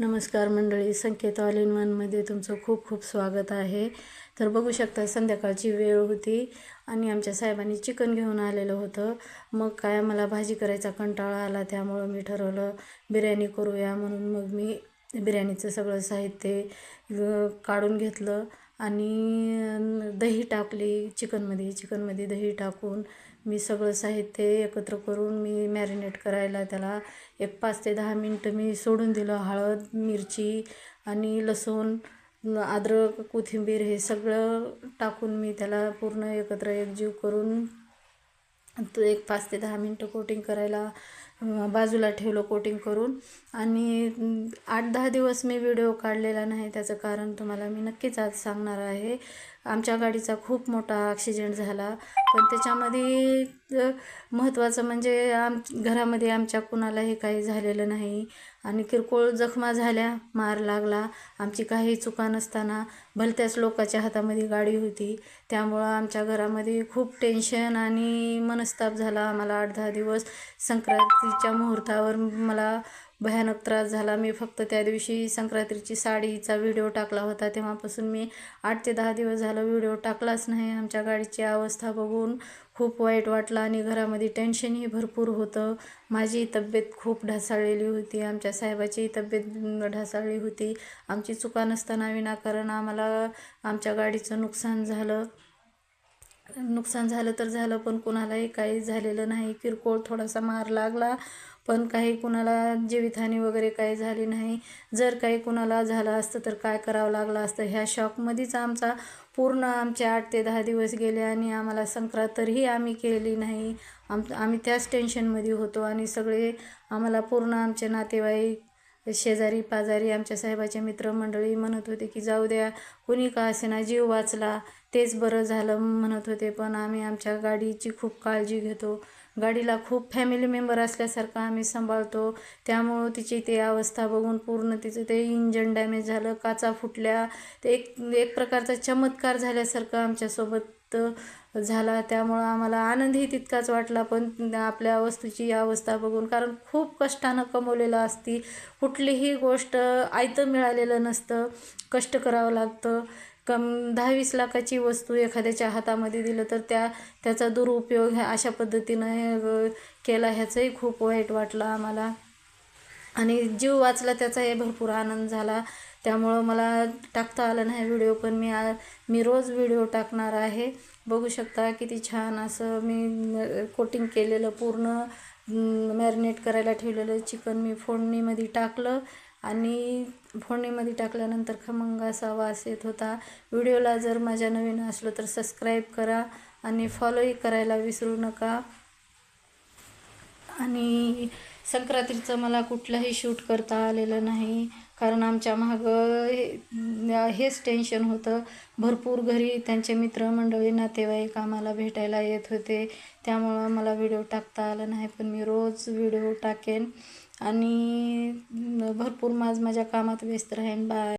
नमस्कार मंडळी संकेत all in वनमध्ये तुमचं खूप खूप स्वागत आहे. तर बघू शकता संध्याकाळची वेळ होती आणि आमच्या साहेबांनी चिकन घेऊन आलेलं होतं. मग काय मला भाजी करायचा कंटाळा आला त्यामुळं मी ठरवलं बिर्याणी करूया म्हणून मग मी बिर्याणीचं सगळं साहित्य काढून घेतलं. आणि दही टाकली चिकनमध्ये. चिकनमध्ये दही टाकून मी सगळं साहित्य एकत्र करून मी मॅरिनेट करायला त्याला एक पाच ते दहा मिनटं मी सोडून दिलं. हळद मिरची आणि लसूण अद्रक कोथिंबीर हे सगळं टाकून मी त्याला पूर्ण एकत्र एकजीव करून तो एक पाच ते दहा मिनटं कोटिंग करायला बाजूला ठेवलं कोटिंग करून. आणि आठ दहा दिवस मी व्हिडिओ काढलेला नाही त्याचं कारण तुम्हाला मी नक्कीच आज सांगणार आहे. आमच्या गाडीचा खूप मोठा ॲक्सिडेंट झाला. पण त्याच्यामध्ये महत्त्वाचं म्हणजे आम घरामध्ये आमच्या कुणालाही काही झालेलं नाही. आणि किरकोळ जखमा झाल्या मार लागला. आमची काही चुका नसताना भलत्याच लोकाच्या हातामध्ये गाडी होती. त्यामुळं आमच्या घरामध्ये खूप टेन्शन आणि मनस्ताप झाला आम्हाला आठ दहा दिवस. संक्रांती संक्रांतीच्या मुहूर्तावर मला भयानक त्रास झाला. मी फक्त त्या दिवशी संक्रांतीची साडीचा व्हिडिओ टाकला होता. तेव्हापासून मी आठ ते दहा दिवस झालं व्हिडिओ टाकलाच नाही. आमच्या गाडीची अवस्था बघून खूप वाईट वाटलं आणि घरामध्ये टेन्शनही भरपूर होतं. माझी तब्येत खूप ढासाळलेली होती. आमच्या साहेबाची तब्येत ढासाळली होती. आमची चुका नसताना विनाकारण आम्हाला आमच्या गाडीचं नुकसान झालं. नुकसान झालं तर झालं पण कुणालाही काही झालेलं नाही. किरकोळ थोडासा मार लागला पण काही कुणाला जीवितहानी वगैरे काही झाली नाही. जर काही कुणाला झालं असतं तर काय करावं लागलं असतं? ह्या शॉकमध्येच आमचा पूर्ण आमचे आठ ते दहा दिवस गेले आणि आम्हाला संक्रांत तरीही आम्ही केली नाही. आम आम्ही त्याच टेन्शनमध्ये होतो आणि सगळे आम्हाला पूर्ण आमचे नातेवाईक शेजारी पाजारी आमच्या साहेबाचे मित्रमंडळी म्हणत होते की जाऊ द्या कुणी का असेना जीव वाचला? तेच बरं झालं म्हणत होते. पण आम्ही आमच्या गाडीची खूप काळजी घेतो. गाडीला खूप फॅमिली मेंबर असल्यासारखं आम्ही सांभाळतो. त्यामुळं तिची ते अवस्था बघून पूर्ण तिचं ते इंजन डॅमेज झालं काचा फुटल्या ते एक एक प्रकारचा चमत्कार झाल्यासारखं आमच्यासोबत झाला त्यामुळं आम्हाला आनंदही तितकाच वाटला. पण आपल्या वस्तूची अवस्था बघून कारण खूप कष्टानं कमवलेलं असती कुठलीही गोष्ट आयतं मिळालेलं नसतं. कष्ट करावं लागतं. कम दहा वीस लाखाची वस्तू एखाद्याच्या हातामध्ये दिलं तर त्या त्याचा दुरुपयोग ह्या अशा पद्धतीनं हे केला ह्याचंही खूप वाईट वाटलं आम्हाला. आणि जीव वाचला त्याचाही भरपूर आनंद झाला. त्यामुळं मला टाकता आलं नाही व्हिडिओ पण मी आ मी रोज व्हिडिओ टाकणार आहे. बघू शकता किती छान असं मी कोटिंग केलेलं पूर्ण मॅरिनेट करायला ठेवलेलं चिकन मी फोडणीमध्ये टाकलं. आणि फोडणीमध्ये टाकल्यानंतर खमंग असा वास येत होता. व्हिडिओला जर माझ्या नवीन असलं तर सबस्क्राईब करा आणि फॉलोही करायला विसरू नका. आणि संक्रांतीचं मला कुठलंही शूट करता आलेलं नाही. कारण आमच्या मागं हे- हेच टेन्शन होतं. भरपूर घरी त्यांचे मित्रमंडळी नातेवाईक आम्हाला भेटायला येत होते. त्यामुळं मला व्हिडिओ टाकता आला नाही पण मी रोज व्हिडिओ टाकेन. आणि भरपूर माझ माझ्या कामात व्यस्त राहीन बाय